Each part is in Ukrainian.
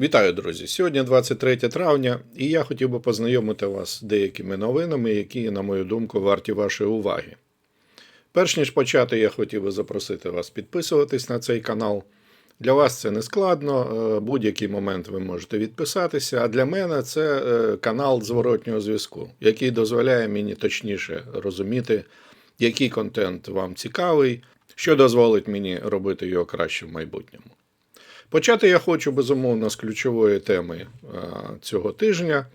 Вітаю, друзі! Сьогодні 23 травня, і я хотів би познайомити вас з деякими новинами, які, на мою думку, варті вашої уваги. Перш ніж почати, я хотів би запросити вас підписуватись на цей канал. Для вас це не складно, е, будь-який момент ви можете відписатися. А для мене це е, канал зворотнього зв'язку, який дозволяє мені точніше розуміти, який контент вам цікавий, що дозволить мені робити його краще в майбутньому. Почати я хочу безумовно з ключової теми е, цього тижня.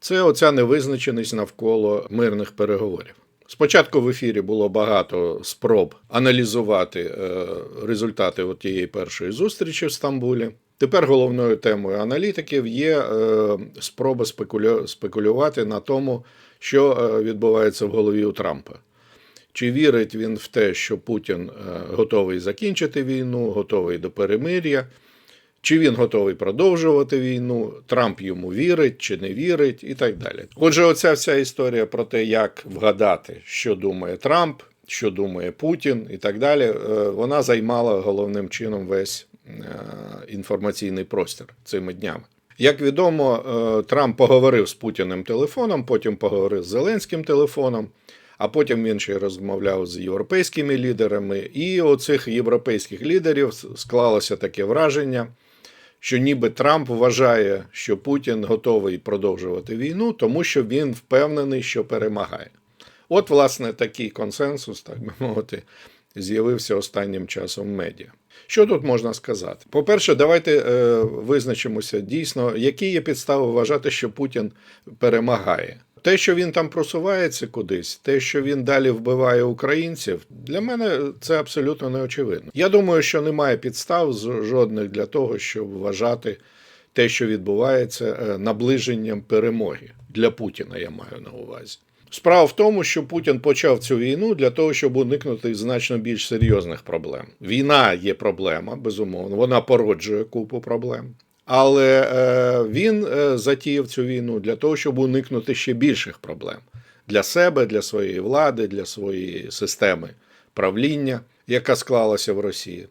Це оця невизначеність навколо мирних переговорів. Спочатку в ефірі було багато спроб аналізувати е, результати тієї першої зустрічі в Стамбулі. Тепер головною темою аналітиків є е, спроба спекулю... спекулювати на тому, що відбувається в голові у Трампа. Чи вірить він в те, що Путін готовий закінчити війну, готовий до перемир'я? Чи він готовий продовжувати війну, Трамп йому вірить чи не вірить, і так далі. Отже, оця вся історія про те, як вгадати, що думає Трамп, що думає Путін і так далі, е, вона займала головним чином весь е, інформаційний простір цими днями. Як відомо, е, Трамп поговорив з Путіним телефоном, потім поговорив з Зеленським телефоном. А потім він ще розмовляв з європейськими лідерами, і у цих європейських лідерів склалося таке враження, що ніби Трамп вважає, що Путін готовий продовжувати війну, тому що він впевнений, що перемагає. От, власне, такий консенсус, так би мовити, з'явився останнім часом в медіа. Що тут можна сказати? По-перше, давайте е, визначимося дійсно, які є підстави вважати, що Путін перемагає. Те, що він там просувається кудись, те, що він далі вбиває українців, для мене це абсолютно неочевидно. Я думаю, що немає підстав жодних для того, щоб вважати те, що відбувається, наближенням перемоги для Путіна. Я маю на увазі. Справа в тому, що Путін почав цю війну для того, щоб уникнути значно більш серйозних проблем. Війна є проблема, безумовно, вона породжує купу проблем. Але е, він е, затіяв цю війну для того, щоб уникнути ще більших проблем для себе, для своєї влади, для своєї системи правління, яка склалася в Росії.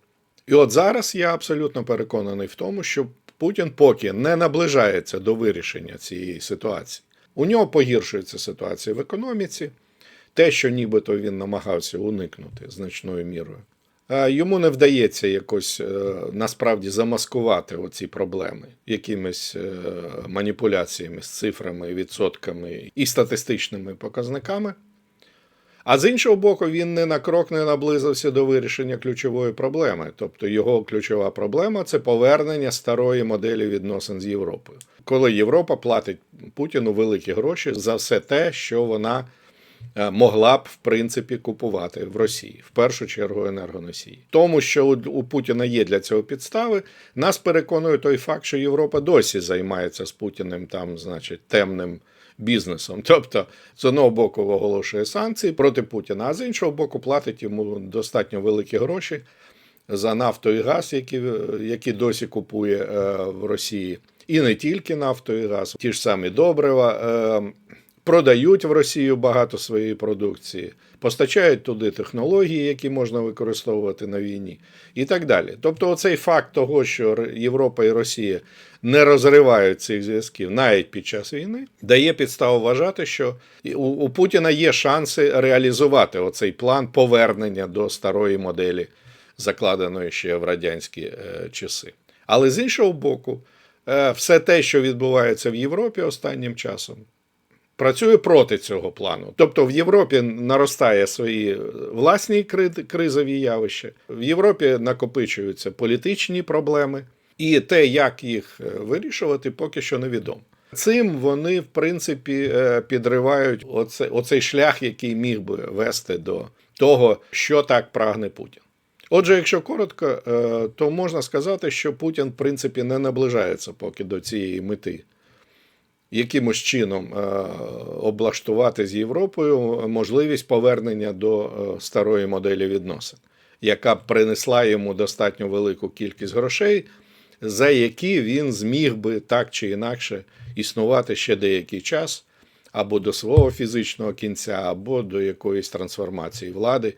І от зараз я абсолютно переконаний в тому, що Путін поки не наближається до вирішення цієї ситуації. У нього погіршується ситуація в економіці, те, що нібито він намагався уникнути значною мірою. Йому не вдається якось е, насправді замаскувати оці проблеми якимись е, маніпуляціями з цифрами, відсотками і статистичними показниками. А з іншого боку, він не на крок не наблизився до вирішення ключової проблеми. Тобто його ключова проблема це повернення старої моделі відносин з Європою, коли Європа платить Путіну великі гроші за все те, що вона могла б в принципі купувати в Росії в першу чергу енергоносії. Тому що у Путіна є для цього підстави, нас переконує той факт, що Європа досі займається з Путіним там, значить, темним. Бізнесом, тобто з одного боку оголошує санкції проти Путіна, а з іншого боку, платить йому достатньо великі гроші за нафту і газ, які які досі купує е, в Росії, і не тільки нафту і газ, ті ж самі добрива. Е, продають в Росію багато своєї продукції, постачають туди технології, які можна використовувати на війні, і так далі. Тобто, оцей факт того, що Європа і Росія не розривають цих зв'язків навіть під час війни, дає підставу вважати, що у Путіна є шанси реалізувати оцей план повернення до старої моделі, закладеної ще в радянські е, часи. Але з іншого боку, е, все те, що відбувається в Європі останнім часом, працює проти цього плану. Тобто в Європі наростає свої власні кризові явища, в Європі накопичуються політичні проблеми, і те, як їх е, вирішувати, поки що невідомо. Цим вони, в принципі, е, підривають оце, оцей шлях, який міг би вести до того, що так прагне Путін. Отже, якщо коротко, е, то можна сказати, що Путін, в принципі, не наближається поки до цієї мети якимось чином е, облаштувати з Європою можливість повернення до е, старої моделі відносин, яка б принесла йому достатньо велику кількість грошей, за які він зміг би так чи інакше існувати ще деякий час. Або до свого фізичного кінця, або до якоїсь трансформації влади,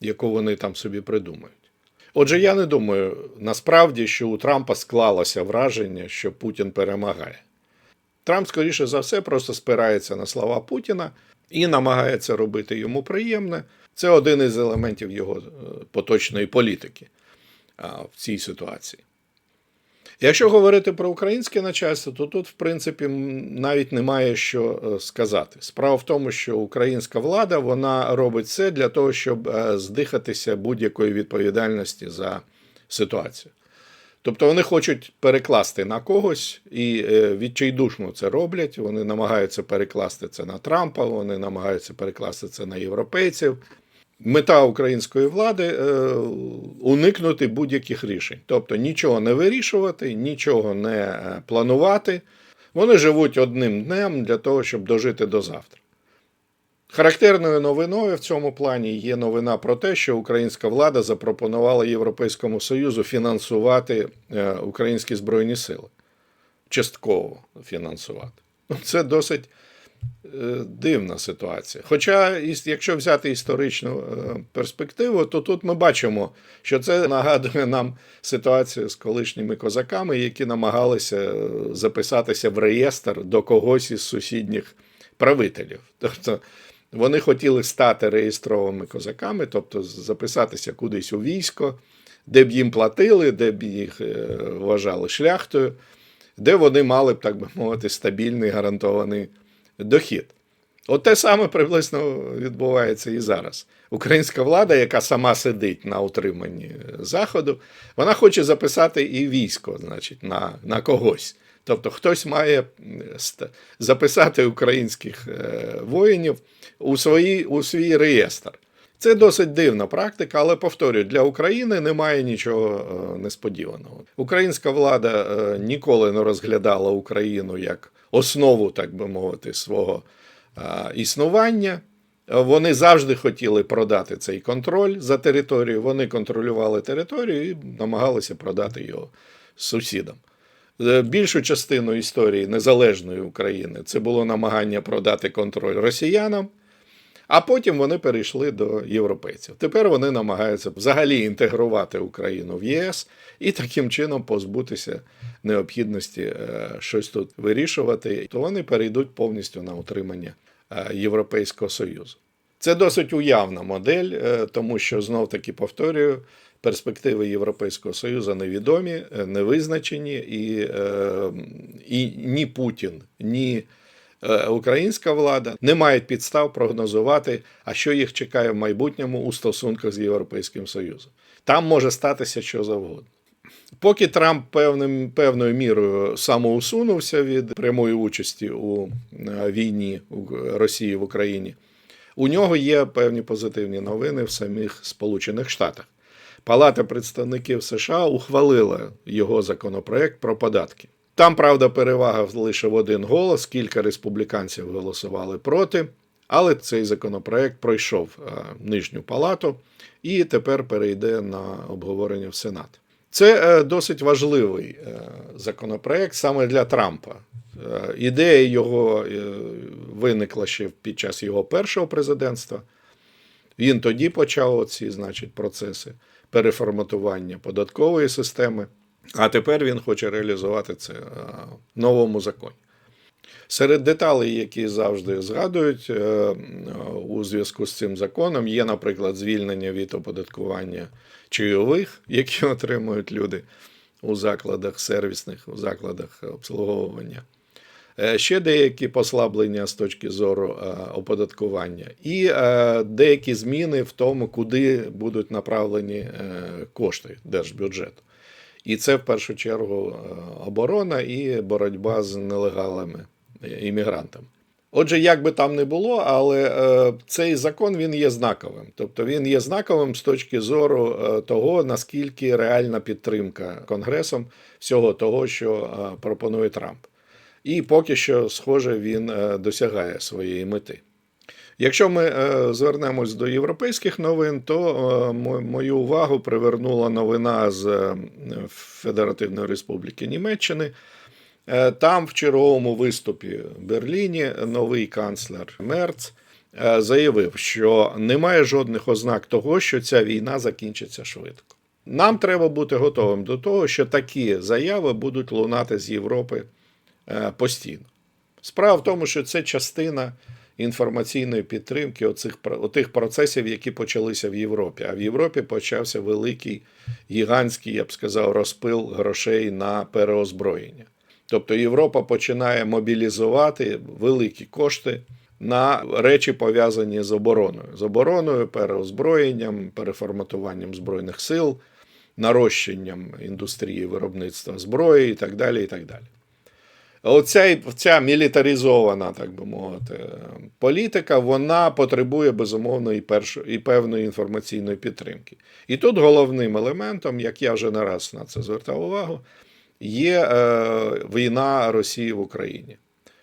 яку вони там собі придумають. Отже, я не думаю насправді, що у Трампа склалося враження, що Путін перемагає. Трамп, скоріше за все, просто спирається на слова Путіна і намагається робити йому приємне. Це один із елементів його е, поточної політики в цій ситуації. Якщо говорити про українське начальство, то тут, в принципі, навіть немає що е, сказати. Справа в тому, що українська влада вона робить все для того, щоб е, здихатися будь-якої відповідальності за ситуацію. Тобто вони хочуть перекласти на когось і е, відчайдушно це роблять. Вони намагаються перекласти це на Трампа, вони намагаються перекласти це на європейців. Мета української влади е, уникнути будь-яких рішень, тобто нічого не вирішувати, нічого не е, планувати. Вони живуть одним днем для того, щоб дожити до завтра. Характерною новиною в цьому плані є новина про те, що українська влада запропонувала Європейському Союзу фінансувати е, українські збройні сили, частково фінансувати. Ну, Це досить е, дивна ситуація. Хоча, якщо взяти історичну е, перспективу, то тут ми бачимо, що це нагадує нам ситуацію з колишніми козаками, які намагалися записатися в реєстр до когось із сусідніх правителів. Тобто вони хотіли стати реєстрованими козаками, тобто записатися кудись у військо, де б їм платили, де б їх е, вважали шляхтою, де вони мали б, так би мовити, стабільний гарантований дохід. От те саме приблизно відбувається і зараз. Українська влада, яка сама сидить на утриманні Заходу, вона хоче записати і військо, значить, на, на когось. Тобто хтось має записати українських е, воїнів у, свої, у свій реєстр. Це досить дивна практика, але повторюю, для України немає нічого е, несподіваного. Українська влада е, ніколи не розглядала Україну як основу, так би мовити, свого існування. Вони завжди хотіли продати цей контроль за територію. Вони контролювали територію і намагалися продати його сусідам. Е, Більшу частину історії незалежної України це було намагання продати контроль росіянам, а потім вони перейшли до європейців. Тепер вони намагаються взагалі інтегрувати Україну в ЄС і таким чином позбутися необхідності е, щось тут вирішувати. То вони перейдуть повністю на утримання е, Європейського Союзу. Це досить уявна модель, тому що знов таки повторюю, перспективи Європейського Союзу невідомі, е, невизначені, і, е, і ні Путін, ні е, українська влада не мають підстав прогнозувати, а що їх чекає в майбутньому у стосунках з Європейським Союзом. Там може статися що завгодно. Поки Трамп певним, певною мірою самоусунувся від прямої участі у війні Росії в Україні, у нього є певні позитивні новини в самих Сполучених Штатах. Палата представників США ухвалила його законопроект про податки. Там, правда, перевага лише в один голос, кілька республіканців голосували проти, але цей законопроект пройшов е, нижню палату і тепер перейде на обговорення в Сенат. Це е, досить важливий е, законопроект саме для Трампа. Ідея його виникла ще під час його першого президентства. Він тоді почав ці, значить, процеси переформатування податкової системи, а тепер він хоче реалізувати це е, в новому законі. Серед деталей, які завжди згадують е, у зв'язку з цим законом, є, наприклад, звільнення від оподаткування чайових, які отримують люди у закладах сервісних, у закладах обслуговування. Е, Ще деякі послаблення з точки зору е, оподаткування, і е, деякі зміни в тому, куди будуть направлені кошти держбюджету. І це в першу чергу оборона і боротьба з нелегалами іммігрантами. Отже, як би там не було, але е, цей закон він є знаковим. Тобто він є знаковим з точки зору е, того, наскільки реальна підтримка Конгресом всього того, що е, пропонує Трамп. І поки що, схоже, він е, досягає своєї мети. Якщо ми е, звернемось до європейських новин, то е, мою увагу привернула новина з Федеративної Республіки Німеччини. Там в черговому виступі в Берліні новий канцлер Мерц заявив, що немає жодних ознак того, що ця війна закінчиться швидко. Нам треба бути готовим до того, що такі заяви будуть лунати з Європи постійно. Справа в тому, що це частина інформаційної підтримки оцих, отих процесів, які почалися в Європі. А в Європі почався великий, гігантський, я б сказав, розпил грошей на переозброєння. Тобто Європа починає мобілізувати великі кошти на речі, пов'язані з обороною, з обороною, переозброєнням, переформатуванням збройних сил, нарощенням індустрії виробництва зброї і так далі. І так далі. Оця ця мілітаризована, так би мовити, політика, вона потребує безумовно і, перш, і певної інформаційної підтримки. І тут головним елементом, як я вже не раз на це звертав увагу, є е, війна Росії в Україні.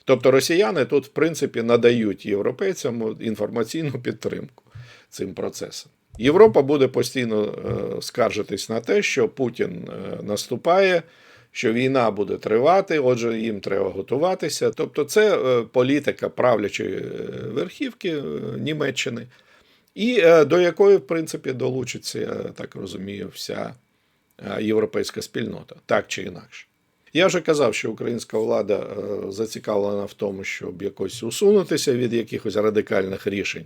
Тобто росіяни тут, в принципі, надають європейцям інформаційну підтримку цим процесам. Європа буде постійно е, скаржитись на те, що Путін е, наступає, що війна буде тривати, отже, їм треба готуватися. Тобто, це е, політика правлячої е, верхівки е, Німеччини, і до якої, в принципі, долучиться, я так розумію, вся європейська спільнота, так чи інакше. Я вже казав, що українська влада зацікавлена в тому, щоб якось усунутися від якихось радикальних рішень.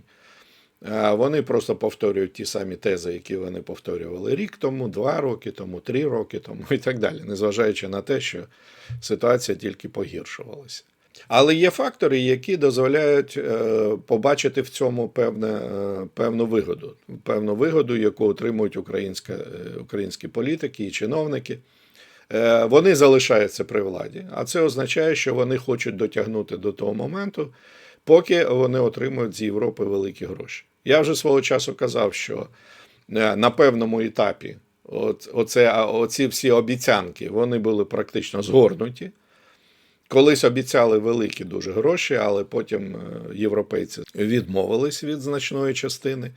Вони просто повторюють ті самі тези, які вони повторювали рік тому, два роки тому, три роки тому і так далі, незважаючи на те, що ситуація тільки погіршувалася. Але є фактори, які дозволяють е, побачити в цьому певне, е, певну вигоду, певну вигоду, яку отримують українська, е, українські політики і чиновники. Вони залишаються при владі, а це означає, що вони хочуть дотягнути до того моменту, поки вони отримують з Європи великі гроші. Я вже свого часу казав, що е, на певному етапі от, оце, оці всі обіцянки вони були практично згорнуті. Колись обіцяли великі дуже гроші, але потім е, європейці відмовились від значної частини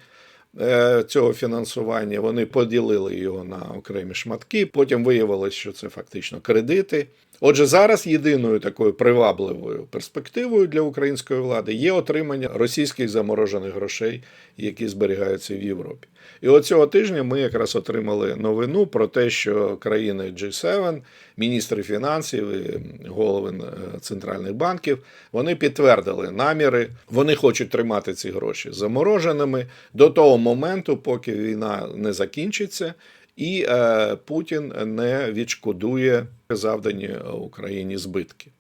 е, цього фінансування. Вони поділили його на окремі шматки. Потім виявилось, що це фактично кредити. Отже, зараз єдиною такою привабливою перспективою для української влади є отримання російських заморожених грошей, які зберігаються в Європі. І от цього тижня ми якраз отримали новину про те, що країни G7, міністри фінансів і голови е, центральних банків, вони підтвердили наміри, вони хочуть тримати ці гроші замороженими до того моменту, поки війна не закінчиться, і е, Путін не відшкодує завдані Україні збитки.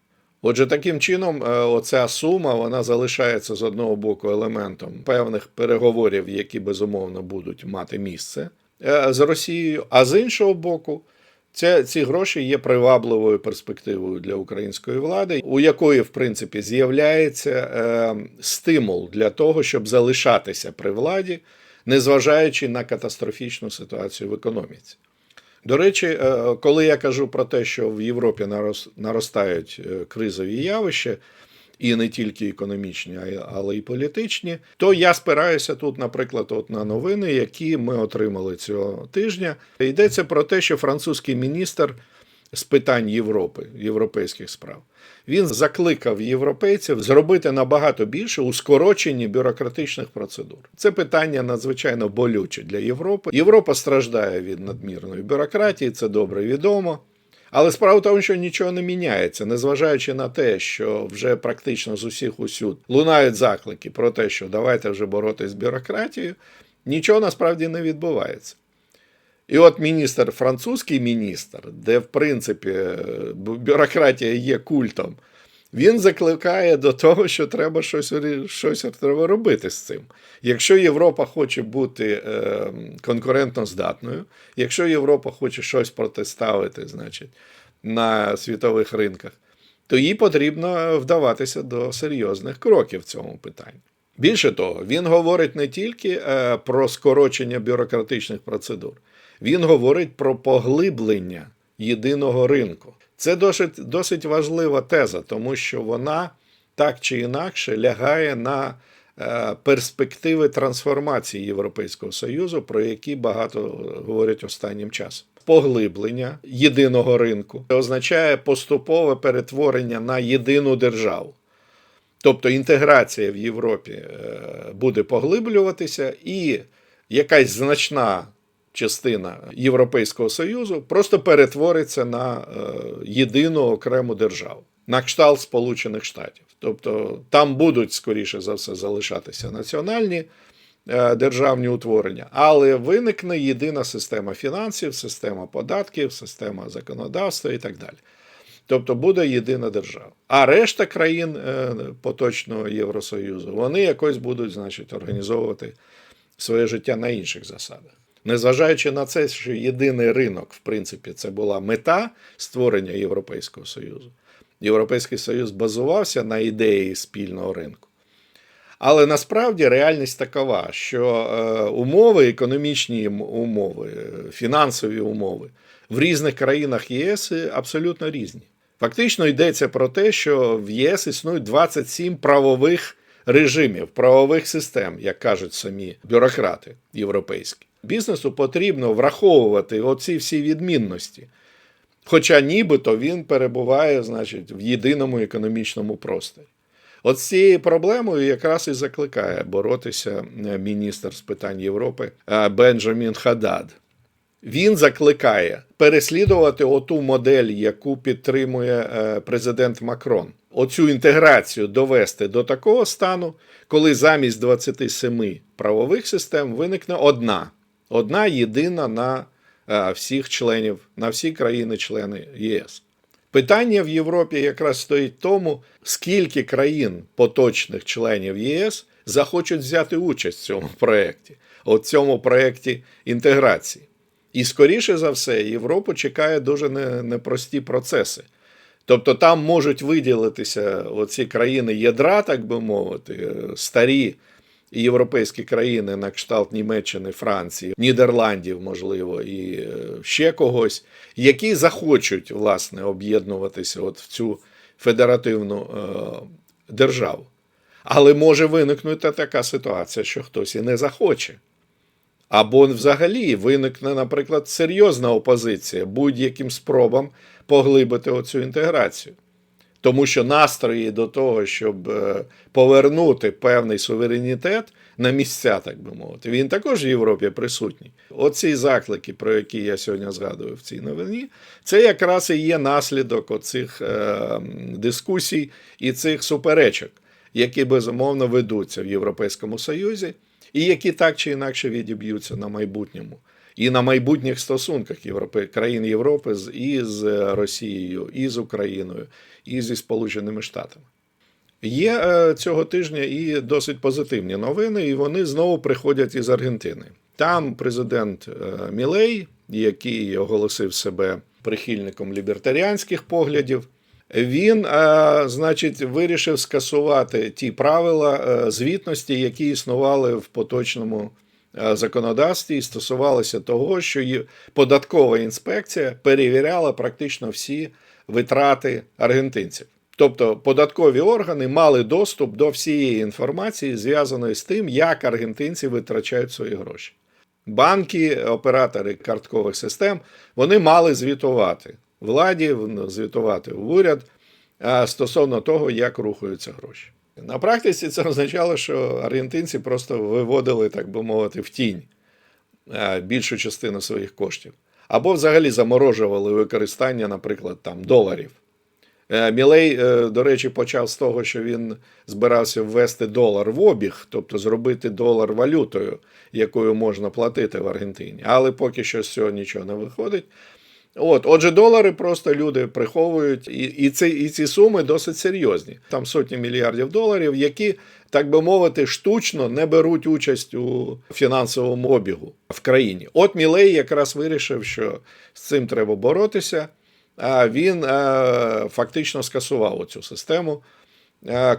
Отже, таким чином, е, оця сума вона залишається з одного боку елементом певних переговорів, які безумовно будуть мати місце е, з Росією, а з іншого боку, це, ці гроші є привабливою перспективою для української влади, у якої, в принципі, з'являється е, стимул для того, щоб залишатися при владі, незважаючи на катастрофічну ситуацію в економіці. До речі, е, коли я кажу про те, що в Європі нарос- наростають е, кризові явища, і не тільки економічні, але й політичні, то я спираюся тут, наприклад, от на новини, які ми отримали цього тижня. Йдеться про те, що французький міністр з питань Європи, європейських справ, він закликав європейців зробити набагато більше у скороченні бюрократичних процедур. Це питання надзвичайно болюче для Європи. Європа страждає від надмірної бюрократії, це добре відомо. Але справа в тому, що нічого не міняється, незважаючи на те, що вже практично з усіх усюд лунають заклики про те, що давайте вже боротися з бюрократією, нічого насправді не відбувається. І от міністр, французький міністр, де в принципі бюрократія є культом, він закликає до того, що треба щось, щось треба робити з цим. Якщо Європа хоче бути е, конкурентноздатною, якщо Європа хоче щось протиставити, значить, на світових ринках, то їй потрібно вдаватися до серйозних кроків в цьому питанні. Більше того, він говорить не тільки е, про скорочення бюрократичних процедур, він говорить про поглиблення єдиного ринку. Це досить, досить важлива теза, тому що вона так чи інакше лягає на е, перспективи трансформації Європейського Союзу, про які багато говорять останнім часом. Поглиблення єдиного ринку це означає поступове перетворення на єдину державу. Тобто інтеграція в Європі е, буде поглиблюватися, і якась значна частина Європейського Союзу просто перетвориться на е, єдину окрему державу, на кшталт Сполучених Штатів. Тобто там будуть, скоріше за все, залишатися національні е, державні утворення, але виникне єдина система фінансів, система податків, система законодавства і так далі. Тобто буде єдина держава. А решта країн е, поточного Євросоюзу вони якось будуть, значить, організовувати своє життя на інших засадах. Незважаючи на це, що єдиний ринок, в принципі, це була мета створення Європейського Союзу. Європейський Союз базувався на ідеї спільного ринку. Але насправді реальність такова, що е, умови, економічні умови, фінансові умови в різних країнах ЄС абсолютно різні. Фактично йдеться про те, що в ЄС існують 27 правових режимів, правових систем, як кажуть самі бюрократи європейські. Бізнесу потрібно враховувати оці всі відмінності. Хоча нібито він перебуває, значить, в єдиному економічному просторі. От з цією проблемою якраз і закликає боротися е, міністр з питань Європи е, Бенджамін Хадад. Він закликає переслідувати оту модель, яку підтримує е, президент Макрон. Оцю інтеграцію довести до такого стану, коли замість 27 правових систем виникне одна, одна єдина на е, всіх членів, на всі країни-члени ЄС. Питання в Європі якраз стоїть в тому, скільки країн поточних членів єС захочуть взяти участь в цьому проєкті, от цьому проєкті інтеграції. І скоріше за все, Європу чекає дуже непрості процеси. Тобто там можуть виділитися оці країни ядра, так би мовити, е, старі європейські країни на кшталт Німеччини, Франції, Нідерландів, можливо, і е, ще когось, які захочуть власне об'єднуватися от в цю федеративну е, державу. Але може виникнути така ситуація, що хтось і не захоче. Або взагалі виникне, наприклад, серйозна опозиція будь-яким спробам поглибити оцю інтеграцію. Тому що настрої до того, щоб е, повернути певний суверенітет на місця, так би мовити, він також в Європі присутній. Оці заклики, про які я сьогодні згадую в цій новині, це якраз і є наслідок оцих е, дискусій і цих суперечок, які безумовно ведуться в Європейському Союзі, і які так чи інакше відіб'ються на майбутньому. І на майбутніх стосунках Європи, країн Європи з, і з Росією, і з Україною, і зі Сполученими Штатами. Є е, цього тижня і досить позитивні новини, і вони знову приходять із Аргентини. Там президент е, Мілей, який оголосив себе прихильником лібертаріанських поглядів, він, е, значить, вирішив скасувати ті правила е, звітності, які існували в поточному е, законодавстві, і стосувалися того, що податкова інспекція перевіряла практично всі витрати аргентинців. Тобто податкові органи мали доступ до всієї інформації, зв'язаної з тим, як аргентинці витрачають свої гроші. Банки, оператори карткових систем, вони мали звітувати владі, звітувати в уряд стосовно того, як рухаються гроші. На практиці це означало, що аргентинці просто виводили, так би мовити, в тінь е, більшу частину своїх коштів. Або взагалі заморожували використання, наприклад, там, доларів. Е, Мілей, е, до речі, почав з того, що він збирався ввести долар в обіг, тобто зробити долар валютою, якою можна платити в Аргентині. Але поки що з цього нічого не виходить. От, отже, долари просто люди приховують, і, і, ці, і ці суми досить серйозні. Там сотні мільярдів доларів, які, так би мовити, штучно не беруть участь у фінансовому обігу в країні. От Мілей якраз вирішив, що з цим треба боротися. А він е, фактично скасував цю систему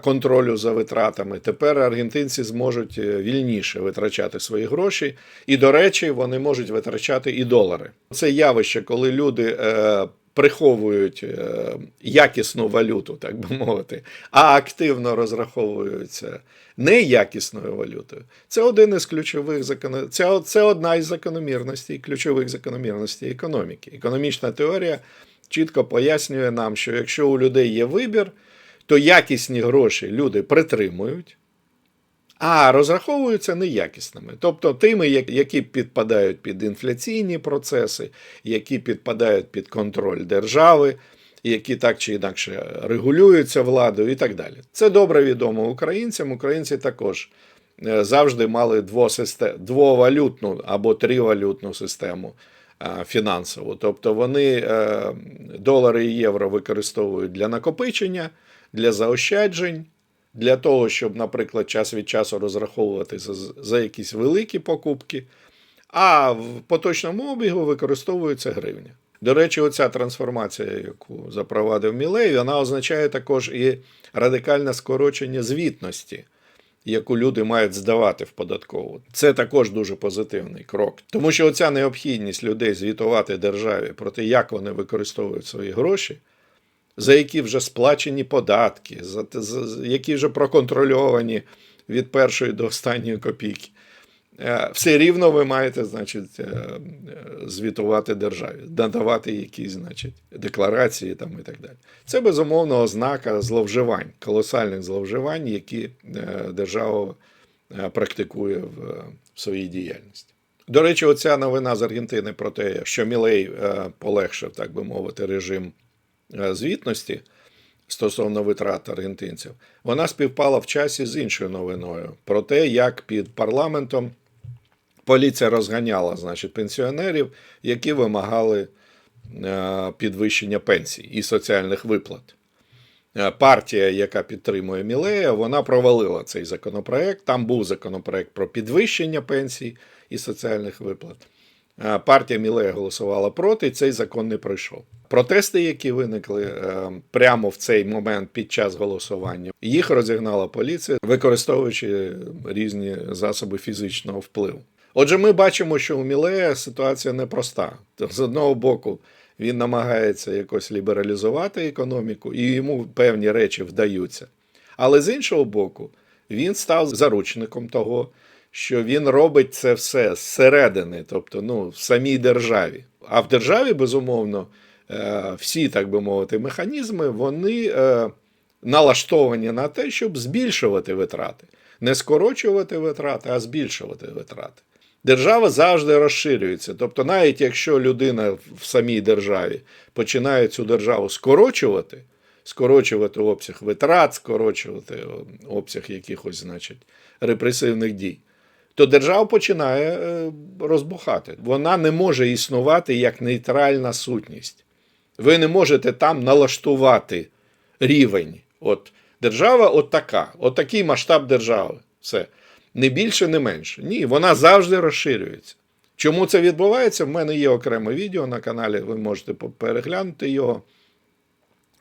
контролю за витратами. Тепер аргентинці зможуть е, вільніше витрачати свої гроші, і, до речі, вони можуть витрачати і долари. Це явище, коли люди е, приховують е, якісну валюту, так би мовити, а активно розраховуються неякісною валютою. Це один із ключових закон... це, це одна із закономірностей, ключових закономірностей економіки. Економічна теорія чітко пояснює нам, що якщо у людей є вибір, то якісні гроші люди притримують, а розраховуються неякісними, тобто тими, які підпадають під інфляційні процеси, які підпадають під контроль держави, які так чи інакше регулюються владою і так далі. Це добре відомо українцям. Українці також е, завжди мали двовалютну або тривалютну систему фінансову. Тобто вони е, долари і євро використовують для накопичення, для заощаджень, для того, щоб, наприклад, час від часу розраховувати за, за якісь великі покупки. А в поточному обігу використовується гривня. До речі, оця трансформація, яку запровадив Мілей, вона означає також і радикальне скорочення звітності, яку люди мають здавати в податкову. Це також дуже позитивний крок. Тому що оця необхідність людей звітувати державі про те, як вони використовують свої гроші, за які вже сплачені податки, за, за- які вже проконтрольовані від першої до останньої копійки. Е, Все рівно ви маєте, значить, е, звітувати державі, надавати якісь, значить, декларації там і так далі. Це безумовно ознака зловживань, колосальних зловживань, які е, держава практикує в своїй діяльності. До речі, оця новина з Аргентини про те, що Мілей полегшив, так би мовити, режим звітності стосовно витрат аргентинців, вона співпала в часі з іншою новиною про те, як під парламентом поліція розганяла значить, пенсіонерів, які вимагали е, підвищення пенсій і соціальних виплат. Е, Партія, яка підтримує Мілея, вона провалила цей законопроект. Там був законопроект про підвищення пенсій і соціальних виплат. Е, Партія Мілея голосувала проти, і цей закон не пройшов. Протести, які виникли е, прямо в цей момент під час голосування, їх розігнала поліція, використовуючи різні засоби фізичного впливу. Отже, ми бачимо, що у Мілея ситуація непроста. З одного боку, він намагається якось лібералізувати економіку, і йому певні речі вдаються. Але з іншого боку, він став заручником того, що він робить це все зсередини, тобто ну, в самій державі. А в державі, безумовно, всі, так би мовити, механізми, вони е, налаштовані на те, щоб збільшувати витрати. Не скорочувати витрати, а збільшувати витрати. Держава завжди розширюється. Тобто, навіть якщо людина в самій державі починає цю державу скорочувати, скорочувати обсяг витрат, скорочувати обсяг якихось, значить, репресивних дій, то держава починає е, розбухати. Вона не може існувати як нейтральна сутність. Ви не можете там налаштувати рівень. От держава от така, от такий масштаб держави. Все. Не більше, не менше. Ні, вона завжди розширюється. Чому це відбувається? В мене є окреме відео на каналі, ви можете переглянути його.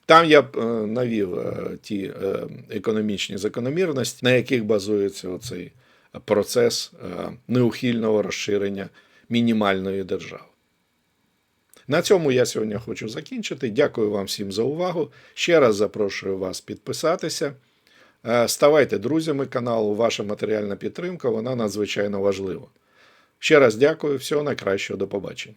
Там я е, навів е, ті е, економічні закономірності, на яких базується оцей процес неухильного розширення мінімальної держави. На цьому я сьогодні хочу закінчити. Дякую вам всім за увагу. Ще раз запрошую вас підписатися. Е, Ставайте друзями каналу. Ваша матеріальна підтримка вона надзвичайно важлива. Ще раз дякую, всього найкращого, до побачення.